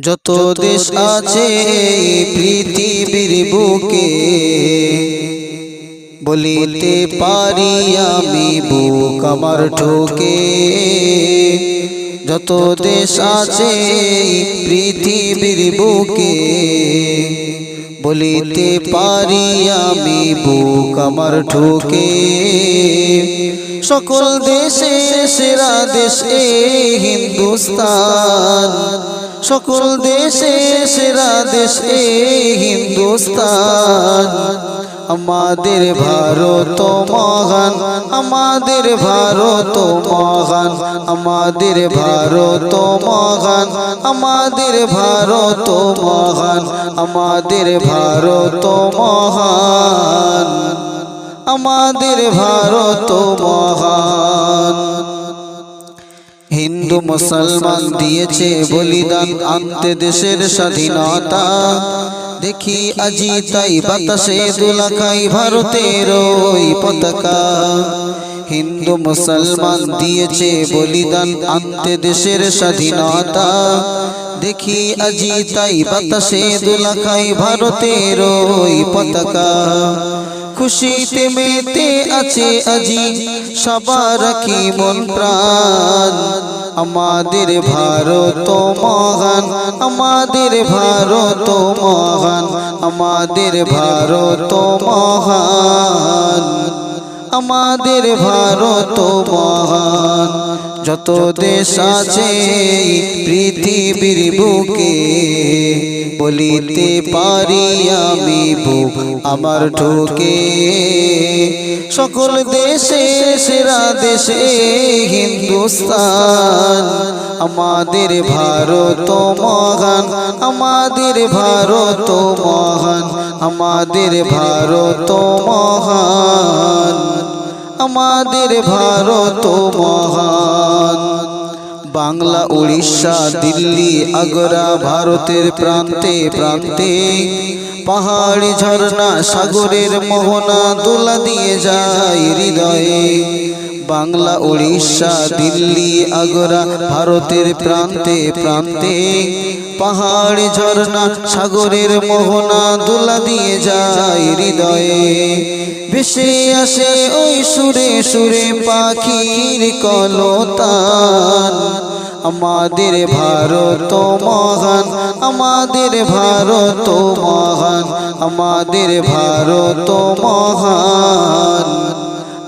যত দেশ আছে পৃথিবীর বুকে বলিতে পারি আমি বুক আমার ঠোকে যত দেশ আছে পৃথিবীর বুকে বলিতে পারি আমি বুক আমার ঠোকে সকল দেশে সেরা দেশে হিন্দুস্তান। সকল দেশে সেরা দেশ হিন্দুস্তান। আমাদের ভারত মহান, আমাদের ভারত মহান, আমাদের ভারত মহান, আমাদের ভারত মহান, আমাদের ভারত মহান, আমাদের ভারত মহান। হিন্দু মুসলমান দিয়েছে বলিদান আনতে দেশের স্বাধীনতা। দেখি আজি তাই বাতাসে দোলাখাই ভারতের ওই পতাকা। হিন্দু মুসলমান দিয়েছে বলিদান আনতে দেশের স্বাধীনতা। দেখি আজি তাই বাতাসে দোলাখাই ভারতের ওই পতাকা। খুশিতে মেতে আছে আজি। সবার রাখি মন প্রাণ? আমাদের ভারত মহান, আমাদের ভারত মহান, আমাদের ভারত মহান, আমাদের ভারত মহান। যত দেশ আছে পৃথিবীর বুকে, বলিতে পারি আমি বুক আমার ঠোকে সকল দেশে, সেরা দেশে হিন্দুস্তান, আমাদের ভারত মহান, আমাদের ভারত মহান, আমাদের ভারত মহান, আমাদের ভারত মহান। বাংলা উড়িষ্যা দিল্লি আগ্রা ভারতের প্রান্তে প্রান্তে পাহাড়ি ঝর্ণা সাগরের মোহনা দোলা দিয়ে যায় হৃদয়ে। বাংলা, উড়িষ্যা, দিল্লি, আগ্রা, ভারতের প্রান্তে প্রান্তে পাহাড়, ঝর্ণা, সাগরের মোহনা দোলা দিয়ে যায় হৃদয়ে। ভেসে আসে ওই সুরে সুরে পাখির কলতান। আমাদের ভারত মহান, আমাদের ভারত মহান, আমাদের ভারত মহান।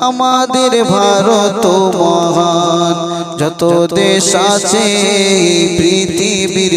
আমাদের ভারত মহান যত দেশ আছে পৃথিবীর